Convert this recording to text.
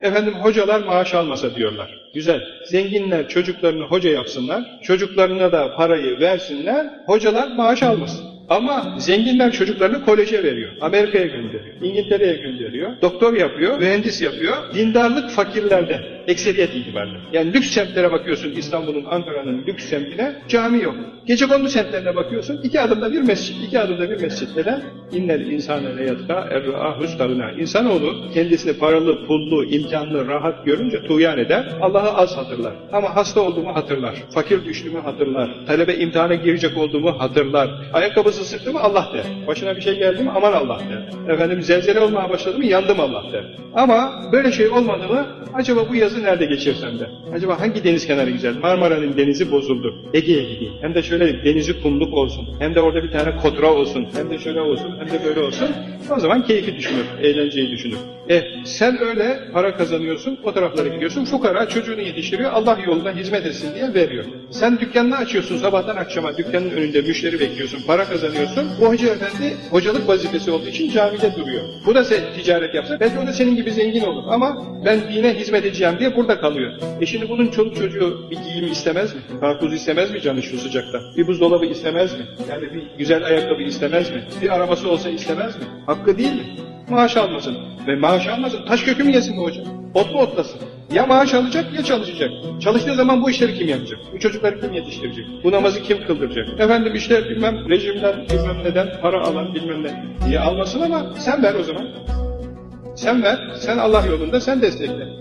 Efendim hocalar maaş almasa diyorlar. Güzel. Zenginler çocuklarını hoca yapsınlar. Çocuklarına da parayı versinler. Hocalar maaş almasın. Ama zenginler çocuklarını koleje veriyor. Amerika'ya gönderiyor. İngiltere'ye gönderiyor. Doktor yapıyor. Mühendis yapıyor. Dindarlık fakirlerde. Ekseriyet itibariyle. Yani lüks semtlere bakıyorsun İstanbul'un, Ankara'nın lüks semtine cami yok. Gecekondu semtlerine bakıyorsun iki adımda bir mescit, iki adımda bir mescit. Neden? İnnel insane le yatka erra'a hüstarına. İnsanoğlu kendisini paralı, pullu, imkanlı, rahat görünce tuğyan eder. Allah'ı az hatırlar. Ama hasta olduğumu hatırlar. Fakir düştüğümü hatırlar. Talebe imtihana girecek olduğumu hatırlar. Ayakkabısı sıktı mı Allah der. Başına bir şey geldi mi aman Allah der. Efendim zelzele olmaya başladı mı yandım Allah der. Ama böyle şey olmadı mı acaba bu yazı nerede geçirsem der. Acaba hangi deniz kenarı güzel? Marmara'nın denizi bozuldu. Ege'ye gideyim. Hem de şöyle denizi kumluk olsun. Hem de orada bir tane kotra olsun. Hem de şöyle olsun. Hem de böyle olsun. O zaman keyfi düşünür. Eğlenceyi düşünür. E sen öyle para kazanıyorsun. O taraflara gidiyorsun. Fukara çocuğunu yetiştiriyor. Allah yolunda hizmet etsin diye veriyor. Sen dükkanını açıyorsun sabahtan akşama. Dükkanın önünde müşteri bekliyorsun. Para kazanıyorsun. Bu hoca efendi hocalık vazifesi olduğu için camide duruyor. Bu da ticaret yapsa belki o da senin gibi zengin olur. Ama ben dine hizmet edeceğim diye burada kalıyor. E şimdi bunun çoluk çocuğu bir giyim istemez mi? Karpuz istemez mi canı şu sıcakta? Bir buzdolabı istemez mi? Yani bir güzel ayakkabı istemez mi? Bir arabası olsa istemez mi? Hakkı değil mi? Maaş almasın. Ve maaş almasın. Taş kökü mü yesin bu hoca? Ot mu otlasın? Ya maaş alacak ya çalışacak. Çalıştığı zaman bu işleri kim yapacak? Bu çocukları kim yetiştirecek? Bu namazı kim kıldıracak? Efendim işte bilmem rejimden bilmem neden para alan bilmem ne diye almasın ama sen ver o zaman. Sen ver, sen Allah yolunda sen destekle.